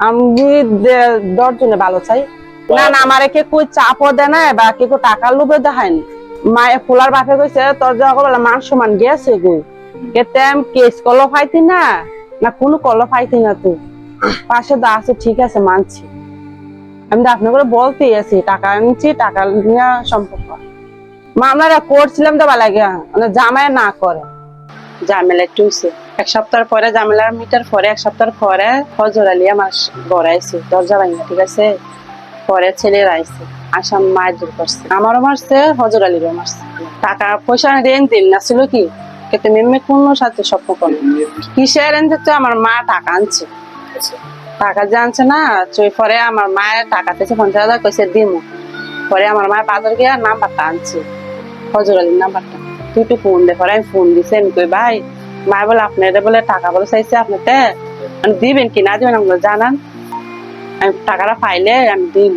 আমি দে- দশজনে ভালো চাই। না না আমারে কে কই চাপও দেয় না বা কে কই টাকা লোভে দেখায় না মায়ে ফুলার বাপে কইছে তোর যখন বলে মান সমান গেছে গই কে তেম কেস কল ফাইতি না না কোনো কল ফাইতি না তুই পাশে তো আছে ঠিক আছে মানছি। আমি তো আপনাকে বলতেই আছি টাকা আনছি টাকা নিয়ে সম্পর্ক। মামলাটা করছিলাম তো ভালো লাগে মানে জামাই না করে। ঝামেলা একটু হইছে। এক সপ্তাহ পরে ঝামেলার মিটার পরে, এক সপ্তাহ পরে হজর আলী আমার ঘরে আইছে, দরজা ভাঙা ঠিক আছে? পরে ছেলেরা আইছে, আসাম মায়ের দূর করছে। আমারও মারছে হজর আলীরও মারছে। টাকা পয়সা রেন দিন না, ছিল কি? কিন্তু মেমে কোন সাথে স্বপ্ন করে কিসের রেন দিতে আমার মা টাকা আনছে। টাকা যে আনছে না চই পরে আমার মায়ের টাকা পেয়েছে পঞ্চাশ হাজার কইছে দিমু। পরে আমার মায়ের বাজার গিয়ে নাম্বারটা আনছে। হজর আলীর নাম্বারটা। তুই একটু ফোন দে, পরে আমি ফোন দিছি, আমি কই, ভাই মায় বলে আপনাদের বলে টাকা বলে চাইছে আপনাতে। আমি দিবেন কি না দিবেন আমাকে জানান। আমি টাকাটা পাইলে আমি দিন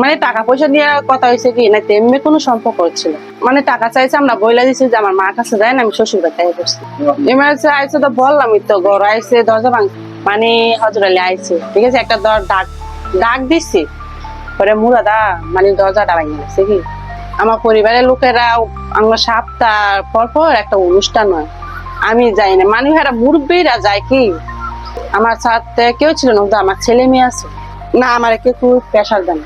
মানে টাকা পয়সা নিয়ে কথা হয়েছে কি, না তেমনি কোনো সম্পর্ক ছিল মানে টাকা চাইছে, আমরা বইলা দিছি যে আমার মার কাছে দেয় না আমি শ্বশুর বাড়িতে করছি এমার্জেন্সি আইছে তো বললাম তো ঘর আইছে, দরজা ভাঙ মানে হজর আইছে। ঠিক আছে, একটা দর ডাক ডাক দিছি। পরে মুরাদা মানে দরজাটা ভাঙে গেছে কি। আমার পরিবারের লোকেরা আমরা সপ্তাহ পর পর একটা অনুষ্ঠান হয়। আমি যাই না। মানে এরা মুরব্বীরা যায় কি? আমার সাথে কেউ ছিল না আমার ছেলে মেয়ে আছে। না, আমার কেউ প্রেশার দেন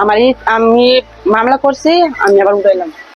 আমার আমি মামলা করছি, আমি আবার উঠাইলাম